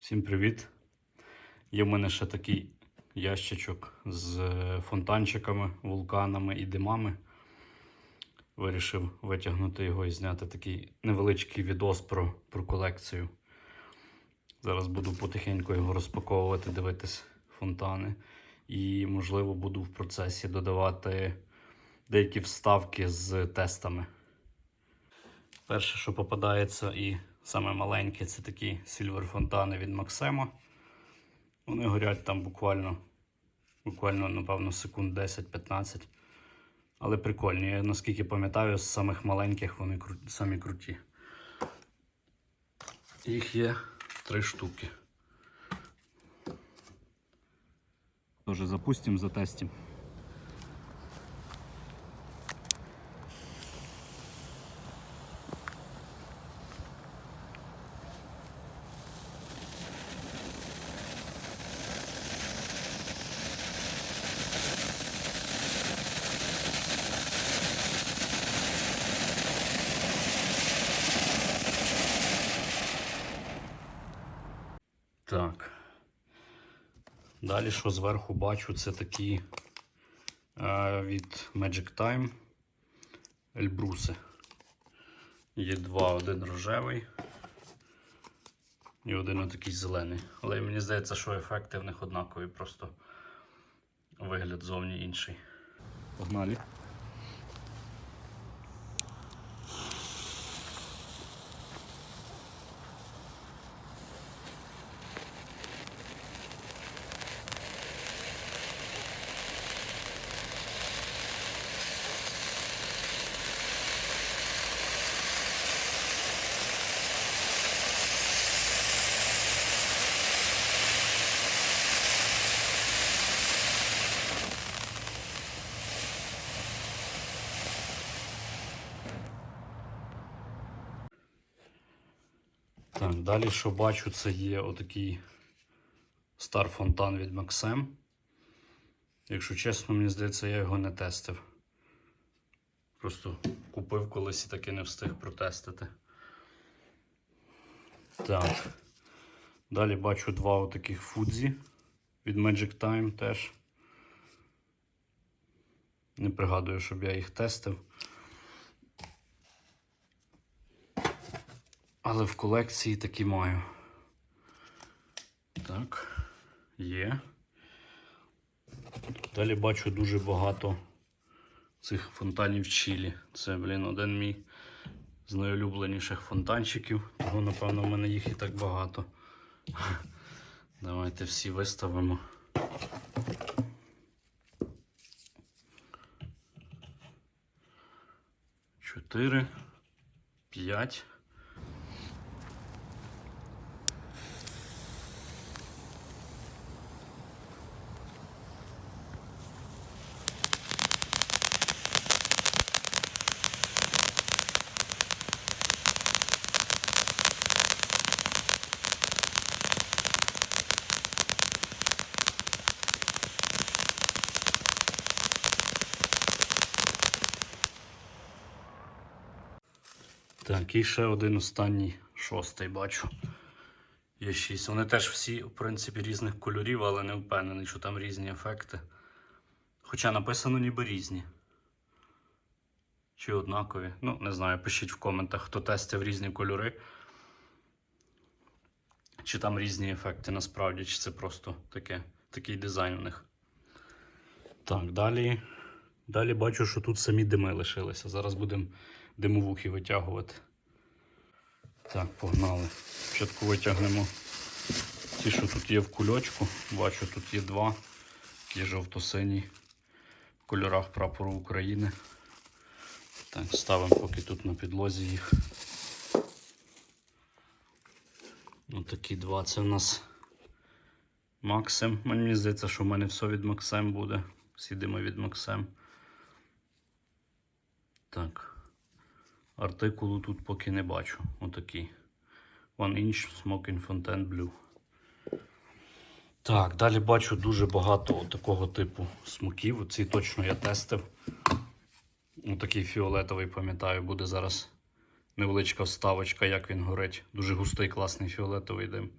Всім привіт! Є в мене ще такий ящичок з е, фонтанчиками, вулканами і димами. Вирішив витягнути його і зняти такий невеличкий відос про, про колекцію. Зараз буду потихеньку його розпаковувати, дивитись фонтани. І, можливо, буду в процесі додавати деякі вставки з тестами. Перше, що попадається, і саме маленьке, це такі сільвер фонтани від Максима. Вони горять там буквально, буквально, напевно, секунд 10-15. Але прикольні. Я наскільки пам'ятаю, з самих маленьких вони кру- самі круті. Їх є три штуки. Тоже запустимо, затестимо. Так. Далі, що зверху бачу, це такі е, від Magic Time Ельбруси. Є два, один рожевий і один отакий зелений. Але мені здається, що ефекти в них однакові, просто вигляд зовні інший. Погнали. Так, далі, що бачу, це є отакий Star фонтан від Maxim. Якщо чесно, мені здається, я його не тестив. Просто купив колись і таки не встиг протестити. Так. Далі бачу два отаких фудзі від Magic Time теж. Не пригадую, щоб я їх тестив. Але в колекції такі маю. Так, є. Далі бачу дуже багато цих фонтанів чилі. Це, блін, один мій з найулюбленіших фонтанчиків. Того, напевно, в мене їх і так багато. Давайте всі виставимо. Чотири, п'ять. Так, і ще один останній шостий бачу. Є шість. Вони теж всі, в принципі, різних кольорів, але не впевнений, що там різні ефекти. Хоча написано ніби різні. Чи однакові. Ну, не знаю, пишіть в коментах, хто тестив різні кольори. Чи там різні ефекти насправді, чи це просто таке, такий дизайн у них. Так, далі. Далі бачу, що тут самі дими лишилися. Зараз будемо димовухи витягувати. Так, погнали. Спочатку витягнемо ті, що тут є в кульочку. Бачу, тут є два. Такі жовто-сині в кольорах прапору України. Так, ставимо поки тут на підлозі їх. Ось такі два. Це в нас Максим. Мені здається, що в мене все від Максим буде. Всі від Максим. Так. Артикулу тут поки не бачу. Отакий. One inch Smoking Fontaine Blue. Так, далі бачу дуже багато такого типу смоків. Ці точно я тестив. Отакий фіолетовий, пам'ятаю, буде зараз невеличка вставочка, як він горить. Дуже густий, класний фіолетовий дим.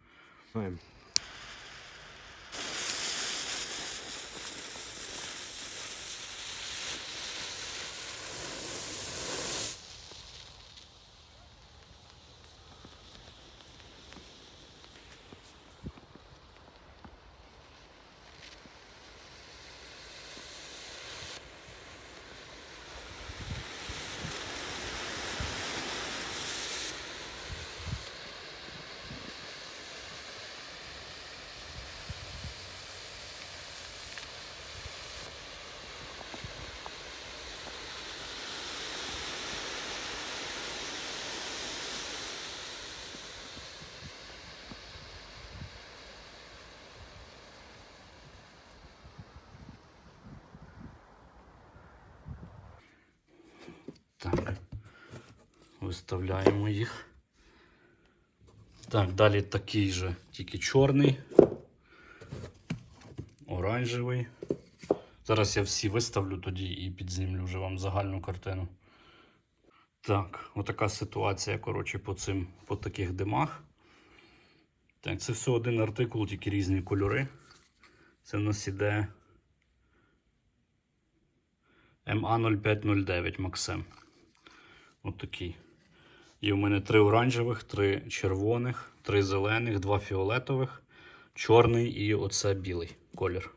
Так. Виставляємо їх. Так, далі такий же, тільки чорний, оранжевий. Зараз я всі виставлю тоді і підзнімлю вже вам загальну картину. Так, отака ситуація, коротше, по цим по таких димах. Так, це все один артикул, тільки різні кольори. Це в нас іде MA0509 Максим. Отакий. Є в мене три оранжевих, три червоних, три зелених, два фіолетових, чорний і оце білий колір.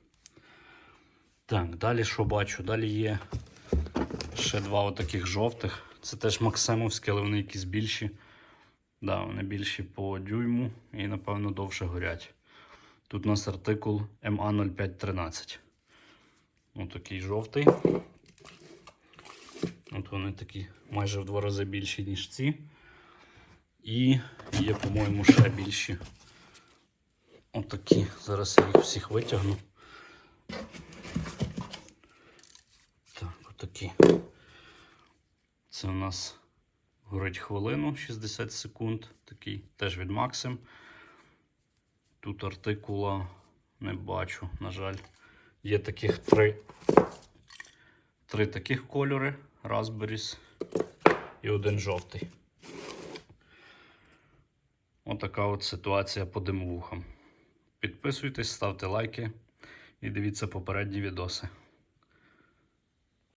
Так, далі що бачу? Далі є ще два отаких жовтих. Це теж Максимовські, але вони якісь більші. Да, вони більші по дюйму і, напевно, довше горять. Тут у нас артикул MA0513. Отакий жовтий. От вони такі майже в два рази більші, ніж ці. І є, по-моєму, ще більші. Отакі. Зараз я їх всіх витягну. Так, отакі. Це у нас горить хвилину 60 секунд. Такий теж від Максим. Тут артикула не бачу, на жаль. Є таких три. Три таких кольори. Raspberries і один жовтий. Отака от ситуація по димовухам. Підписуйтесь, ставте лайки і дивіться попередні відоси.